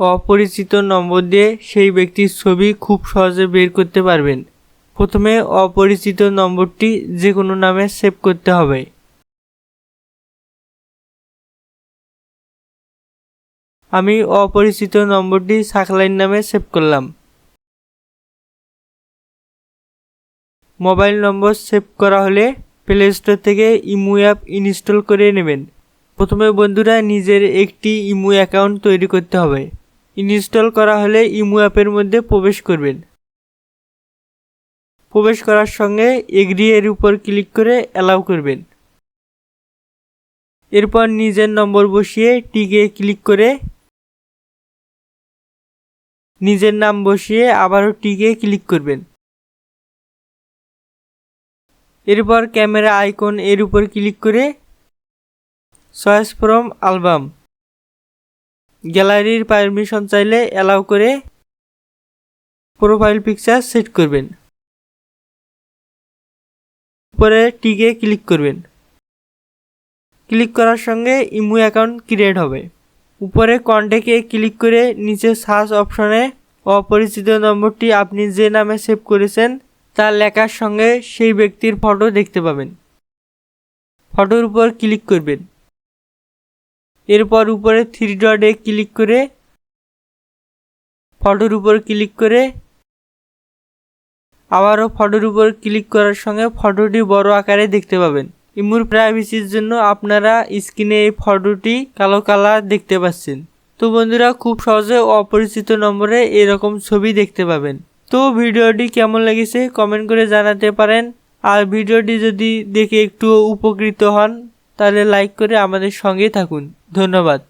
অপরিচিত নম্বর দিয়ে সেই ব্যক্তির ছবি খুব সহজে বের করতে পারবেন। প্রথমে অপরিচিত নম্বরটি যে কোনো নামে সেভ করতে হবে। আমি অপরিচিত নম্বরটি সাকলাইন নামে সেভ করলাম। মোবাইল নম্বর সেভ করা হলে প্লে স্টোর থেকে ইমু অ্যাপ ইনস্টল করে নেবেন। প্রথমে বন্ধুরা নিজের একটি ইমু অ্যাকাউন্ট তৈরি করতে হবে। ইনস্টল করা হলে ইমু অ্যাপের মধ্যে প্রবেশ করবেন। প্রবেশ করার সঙ্গে এগ্রি এর উপর ক্লিক করে অ্যালাউ করবেন। এরপর নিজের নম্বর বসিয়ে টিকে ক্লিক করে নিজের নাম বসিয়ে আবারও টিকে ক্লিক করবেন। এরপর ক্যামেরা আইকন এর উপর ক্লিক করে চয়েস ফ্রম অ্যালবাম। গ্যালারির পারমিশন চাইলে অ্যালাউ করে প্রোফাইল পিকচার সেট করবেন। উপরে টিকে ক্লিক করবেন। ক্লিক করার সঙ্গে ইমু অ্যাকাউন্ট ক্রিয়েট হবে। উপরে কন্ট্যাক্টে ক্লিক করে নিচে সার্চ অপশনে অপরিচিত নম্বরটি আপনি যে নামে সেভ করেছেন, তার লেখার সঙ্গে সেই ব্যক্তির ফটো দেখতে পাবেন। ফটোর উপর ক্লিক করবেন। এরপর উপরে থ্রি ডটে ক্লিক করে ফটোর উপর ক্লিক করে আবারও ফটোর উপর ক্লিক করার সঙ্গে ফটোটি বড় আকারে দেখতে পাবেন। ইমুর প্রাইভেসির জন্য আপনারা স্ক্রিনে এই ফটোটি কালো কালার দেখতে পাচ্ছেন। তো বন্ধুরা, খুব সহজে অপরিচিত নম্বরে এরকম ছবি দেখতে পাবেন। তো ভিডিওটি কেমন লেগেছে কমেন্ট করে জানাতে পারেন। আর ভিডিওটি যদি দেখে একটু উপকৃত হন তাহলে লাইক করে আমাদের সঙ্গেই থাকুন। ধন্যবাদ।